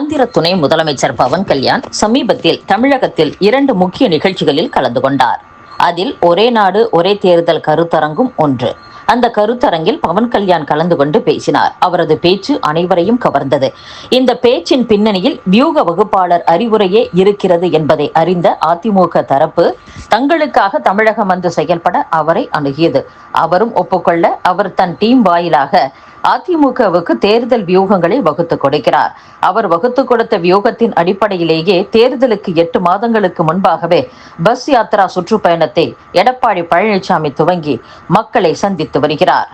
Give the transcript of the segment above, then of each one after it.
ஆந்திர துணை முதலமைச்சர் பவன் கல்யாண் சமீபத்தில் தமிழகத்தில் இரண்டு முக்கிய நிகழ்ச்சிகளில் கலந்து கொண்டார். அதில் ஒரே நாடு ஒரே தேர்தல் கருத்தரங்கும் ஒன்று. அந்த கருத்தரங்கில் பவன் கல்யாண் கலந்து கொண்டு பேசினார். அவரது பேச்சு அனைவரையும் கவர்ந்தது. இந்த பேச்சின் பின்னணியில் வியூக வகுப்பாளர் அறிவுரையே இருக்கிறது என்பதை அறிந்த அதிமுக தரப்பு தங்களுக்காக தமிழகம் வந்து செயல்பட அவரை அணுகியது. அவரும் ஒப்புக்கொள்ள அவர் தன் டீம் வாயிலாக அதிமுகவுக்கு தேர்தல் வியூகங்களை வகுத்து கொடுக்கிறார். அவர் வகுத்து கொடுத்த வியூகத்தின் அடிப்படையிலேயே தேர்தலுக்கு எட்டு மாதங்களுக்கு முன்பாகவே பஸ் யாத்ரா சுற்றுப்பயணத்தை எடப்பாடி பழனிசாமி துவங்கி மக்களை சந்தித்து வருகிறார்.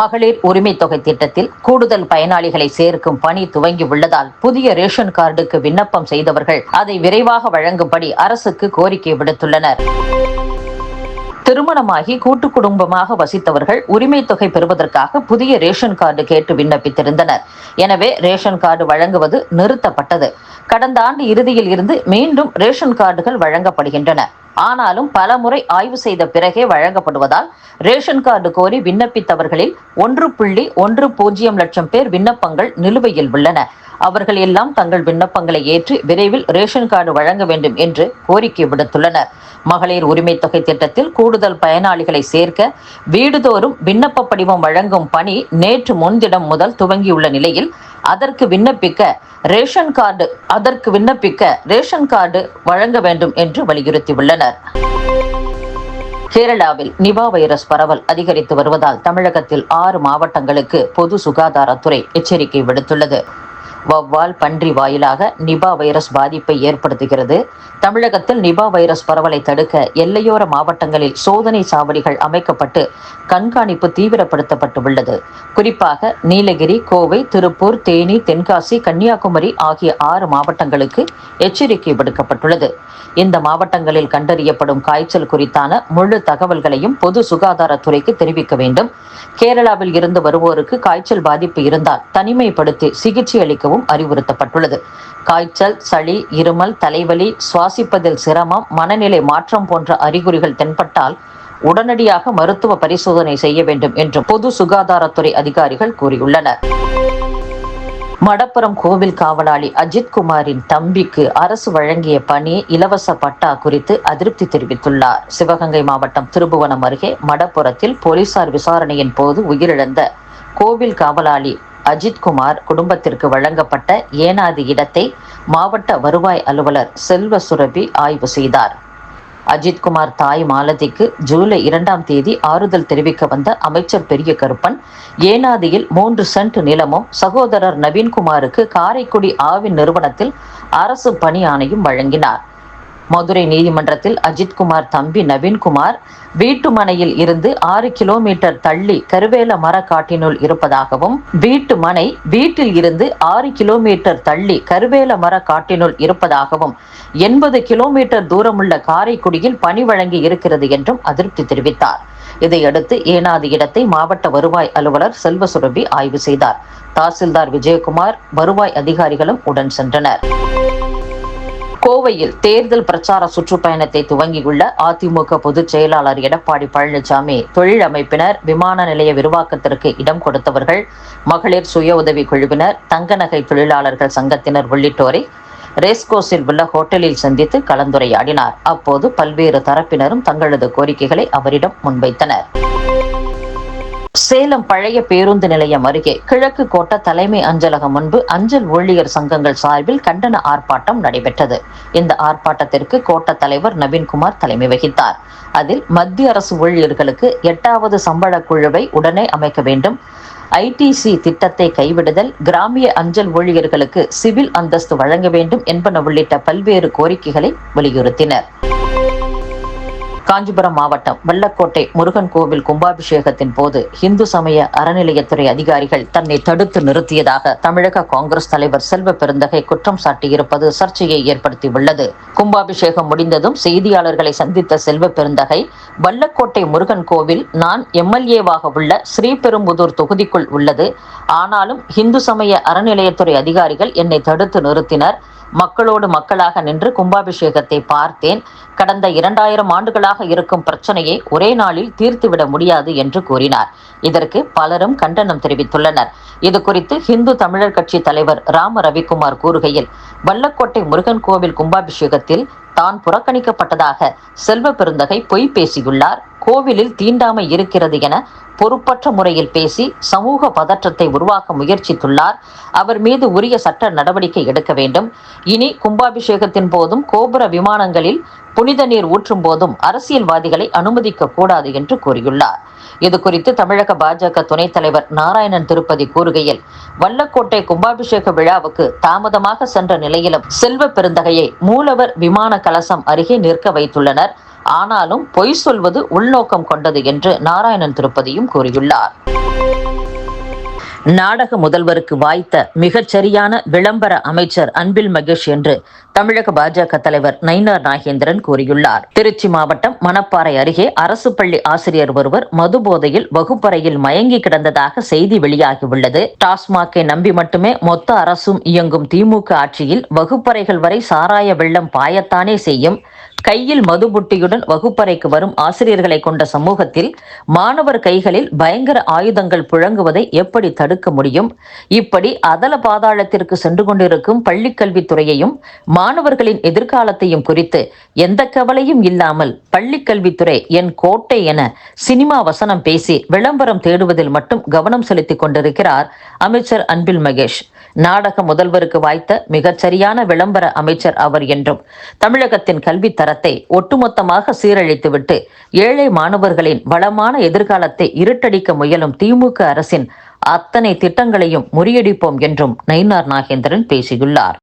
மகளிர் உரிமை தொகை திட்டத்தில் கூடுதல் பயனாளிகளை சேர்க்கும் பணி துவங்கி உள்ளதால் புதிய ரேஷன் கார்டுக்கு விண்ணப்பம் செய்தவர்கள் அதை விரைவாக வழங்கும்படி அரசுக்கு கோரிக்கை விடுத்துள்ளனர். திருமணமாகி கூட்டு குடும்பமாக வசித்தவர்கள் உரிமை தொகை பெறுவதற்காக புதிய ரேஷன் கார்டு கேட்டு விண்ணப்பித்திருந்தனர். எனவே ரேஷன் கார்டு வழங்குவது நிறுத்தப்பட்டது. கடந்த ஆண்டு இறுதியில் இருந்து மீண்டும் ரேஷன் கார்டுகள் வழங்கப்படுகின்றன. ஆனாலும் பல முறை ஆய்வு செய்த பிறகே வழங்கப்படுவதால் ரேஷன் கார்டு கோரி விண்ணப்பித்தவர்களில் ஒன்று புள்ளி ஒன்று பூஜ்ஜியம் லட்சம் பேர் விண்ணப்பங்கள் நிலுவையில் உள்ளன. அவர்கள் எல்லாம் தங்கள் விண்ணப்பங்களை ஏற்று விரைவில் ரேஷன் கார்டு வழங்க வேண்டும் என்று கோரிக்கை விடுத்துள்ளனர். மகளிர் உரிமை தொகை திட்டத்தில் கூடுதல் பயனாளிகளை சேர்க்க வீடுதோறும் விண்ணப்ப படிவம் வழங்கும் பணி நேற்று முன்தினம் முதல் துவங்கியுள்ள நிலையில் அதற்கு விண்ணப்பிக்க ரேஷன் கார்டு அதற்கு விண்ணப்பிக்க ரேஷன் கார்டு வழங்க வேண்டும் என்று வலியுறுத்தியுள்ளனர். கேரளாவில் நிபா வைரஸ் பரவல் அதிகரித்து வருவதால் தமிழகத்தில் ஆறு மாவட்டங்களுக்கு பொது சுகாதாரத்துறை எச்சரிக்கை விடுத்துள்ளது. வவ்வால் பன்றி வாயிலாக நிபா வைரஸ் பாதிப்பை ஏற்படுத்துகிறது. தமிழகத்தில் நிபா வைரஸ் பரவலை தடுக்க எல்லையோர மாவட்டங்களில் சோதனை சாவடிகள் அமைக்கப்பட்டு கண்காணிப்பு தீவிரப்படுத்தப்பட்டுள்ளது. குறிப்பாக நீலகிரி கோவை திருப்பூர் தேனி தென்காசி கன்னியாகுமரி ஆகிய ஆறு மாவட்டங்களுக்கு எச்சரிக்கை விடுக்கப்பட்டுள்ளது. இந்த மாவட்டங்களில் கண்டறியப்படும் காய்ச்சல் குறித்தான முழு தகவல்களையும் பொது சுகாதாரத்துறைக்கு தெரிவிக்க வேண்டும். கேரளாவில் இருந்து வருவோருக்கு காய்ச்சல் பாதிப்பு இருந்தால் தனிமைப்படுத்தி சிகிச்சை அளிக்கவும் அறிவுறுத்தப்பட்டுள்ளது. காய்ச்சல் சளி இருமல் தலைவலி சுவாசிப்பதில் சிரமம் மனநிலை மாற்றம் போன்ற அறிகுறிகள் தென்பட்டால் உடனடியாக மருத்துவ பரிசோதனை செய்ய வேண்டும் என்று பொது சுகாதாரத்துறை அதிகாரிகள் கூறியுள்ளனர். மடப்புறம் கோவில் காவலாளி அஜித் குமாரின் தம்பிக்கு அரசு வழங்கிய பணி இலவச பட்டா குறித்து அதிருப்தி தெரிவித்துள்ளார். சிவகங்கை மாவட்டம் திருபுவனம் அருகே மடப்புறத்தில் போலீசார் விசாரணையின் போது உயிரிழந்த கோவில் காவலாளி அஜித்குமார் குடும்பத்திற்கு வழங்கப்பட்ட ஏனாதி இடத்தை மாவட்ட வருவாய் அலுவலர் செல்வ சுரபி ஆய்வு செய்தார். அஜித்குமார் தாய் மாலதிக்கு ஜூலை இரண்டாம் தேதி ஆறுதல் தெரிவிக்க வந்த அமைச்சர் பெரிய கருப்பன் ஏனாதியில் மூன்று சென்ட் நிலமும் சகோதரர் நவீன்குமாருக்கு காரைக்குடி ஆவின் நிறுவனத்தில் அரசு பணி ஆணையும் வழங்கினார். மதுரை நீதிமன்றத்தில் அஜித்குமார் தம்பி நவீன்குமார் வீட்டு மனையில் இருந்து ஆறு கிலோமீட்டர் தள்ளி கருவேல மரக்காட்டினுள் இருப்பதாகவும் வீட்டு மனை வீட்டில் இருந்து ஆறு கிலோமீட்டர் தள்ளி கருவேல மர காட்டினுள் இருப்பதாகவும் எண்பது கிலோமீட்டர் தூரமுள்ள காரைக்குடியில் பணி வழங்கி இருக்கிறது என்றும் அதிருப்தி தெரிவித்தார். இதையடுத்து ஏனாது இடத்தை மாவட்ட வருவாய் அலுவலர் செல்வசுரபி ஆய்வு செய்தார். தாசில்தார் விஜயகுமார் வருவாய் அதிகாரிகளும் உடன் சென்றனர். கோவையில் தேர்தல் பிரச்சார சுற்றுப்பயணத்தை துவங்கியுள்ள அதிமுக பொதுச் செயலாளர் எடப்பாடி பழனிசாமி தொழில் அமைப்பினர் விமான நிலைய விரிவாக்கத்திற்கு இடம் கொடுத்தவர்கள் மகளிர் சுய உதவி குழுவினர் தங்க நகை தொழிலாளர்கள் சங்கத்தினர் உள்ளிட்டோரை ரேஸ்கோஸில் உள்ள ஹோட்டலில் சந்தித்து கலந்துரையாடினார். அப்போது பல்வேறு தரப்பினரும் தங்களது கோரிக்கைகளை அவரிடம் முன்வைத்தனர். சேலம் பழைய பேருந்து நிலையம் அருகே கிழக்கு கோட்ட தலைமை அஞ்சலகம் முன்பு அஞ்சல் ஊழியர் சங்கங்கள் சார்பில் கண்டன ஆர்ப்பாட்டம் நடைபெற்றது. இந்த ஆர்ப்பாட்டத்திற்கு கோட்ட தலைவர் நவீன்குமார் தலைமை வகித்தார். அதில் மத்திய அரசு ஊழியர்களுக்கு எட்டாவது சம்பள குழுவை உடனே அமைக்க வேண்டும். ஐடிசி திட்டத்தை கைவிடுதல் கிராமிய அஞ்சல் ஊழியர்களுக்கு சிவில் அந்தஸ்து வழங்க வேண்டும் என்பன உள்ளிட்ட பல்வேறு கோரிக்கைகளை வலியுறுத்தினர். காஞ்சிபுரம் மாவட்டம் வெள்ளக்கோட்டை முருகன் கோவில் கும்பாபிஷேகத்தின் போது இந்து சமய அறநிலையத்துறை அதிகாரிகள் தன்னை தடுத்து நிறுத்தியதாக தமிழக காங்கிரஸ் தலைவர் செல்வ பெருந்தகை குற்றம் சாட்டியிருப்பது சர்ச்சையை ஏற்படுத்தியுள்ளது. கும்பாபிஷேகம் முடிந்ததும் செய்தியாளர்களை சந்தித்த செல்வ பெருந்தகை வல்லக்கோட்டை முருகன் கோவில் நான் எம்எல்ஏவாக உள்ள ஸ்ரீபெரும்புதூர் தொகுதிக்குள் உள்ளது. ஆனாலும் இந்து சமய அறநிலையத்துறை அதிகாரிகள் என்னை தடுத்து நிறுத்தினர். மக்களோடு மக்களாக நின்று கும்பாபிஷேகத்தை பார்த்தேன். கடந்த இரண்டாயிரம் ஆண்டுகளாக இருக்கும் பிரச்சனையை ஒரே நாளில் தீர்த்துவிட முடியாது என்று கூறினார். இதற்கு பலரும் கண்டனம் தெரிவித்துள்ளனர். இது குறித்து ஹிந்து தமிழர் கட்சி தலைவர் ராம ரவிக்குமார் கூறுகையில் வல்லக்கோட்டை முருகன் கோவில் கும்பாபிஷேகத்தில் தான் புறக்கணிக்கப்பட்டதாக செல்வ பெருந்தகை பொய் பேசியுள்ளார். கோவிலில் தீண்டாமை இருக்கிறது என பொறுப்பற்ற முறையில் பேசி சமூக பதற்றத்தை உருவாக்க முயற்சித்துள்ளார். அவர் மீது உரிய சட்ட நடவடிக்கை எடுக்க வேண்டும். இனி கும்பாபிஷேகத்தின் போதும் கோபுர விமானங்களில் புனித நீர் ஊற்றும் போதும் அரசியல்வாதிகளை அனுமதிக்க கூடாது என்று கூறியுள்ளார். இது குறித்து தமிழக பாஜக துணைத் தலைவர் நாராயணன் திருப்பதி கூறுகையில் வல்லக்கோட்டை கும்பாபிஷேக விழாவுக்கு தாமதமாக சென்ற நிலையிலும் செல்வ பெருந்தகையை மூலவர் விமான கலசம் அருகே நிற்க வைத்துள்ளனர். ஆனாலும் பொய் சொல்வது உள்நோக்கம் கொண்டது என்று நாராயணன் திருப்பதியும் கூறியுள்ளார். நாடக முதல்வருக்கு வாய்த்த மிகச்சரியான விளம்பர அமைச்சர் அன்பில் மகேஷ் என்று தமிழக பாஜக தலைவர் நயினார் நாகேந்திரன் கூறியுள்ளார். திருச்சி மாவட்டம் மணப்பாறை அருகே அரசு பள்ளி ஆசிரியர் ஒருவர் மது போதையில் வகுப்பறையில் மயங்கி கிடந்ததாக செய்தி வெளியாகியுள்ளது. டாஸ்மாகை நம்பி மட்டுமே மொத்த அரசும் இயங்கும் திமுக ஆட்சியில் வகுப்பறைகள் வரை சாராய வெள்ளம் பாயத்தானே செய்யும். கையில் மதுபுட்டியுடன் வகுப்பறைக்கு வரும் ஆசிரியர்களை கொண்ட சமூகத்தில் மாணவர் கைகளில் பயங்கர ஆயுதங்கள் புழங்குவதை எப்படி தடுக்க முடியும்? இப்படி அதல பாதாளத்திற்கு சென்று கொண்டிருக்கும் பள்ளிக்கல்வித்துறையையும் மாணவர்களின் எதிர்காலத்தையும் குறித்து எந்த கவலையும் இல்லாமல் பள்ளிக்கல்வித்துறை என் கோட்டை என சினிமா வசனம் பேசி விளம்பரம் தேடுவதில் மட்டும் கவனம் செலுத்திக் கொண்டிருக்கிறார் அமைச்சர் அன்பில் மகேஷ். நாடக முதல்வருக்கு வாய்த்த மிகச்சரியான விளம்பர அமைச்சர் அவர் என்றும் தமிழகத்தின் கல்வி தரத்தை ஒட்டுமொத்தமாக சீரழித்துவிட்டு ஏழை மாணவர்களின் வளமான எதிர்காலத்தை இருட்டடிக்க முயலும் திமுக அரசின் அத்தனை திட்டங்களையும் முறியடிப்போம் என்றும் நயினார் நாகேந்திரன் பேசியுள்ளார்.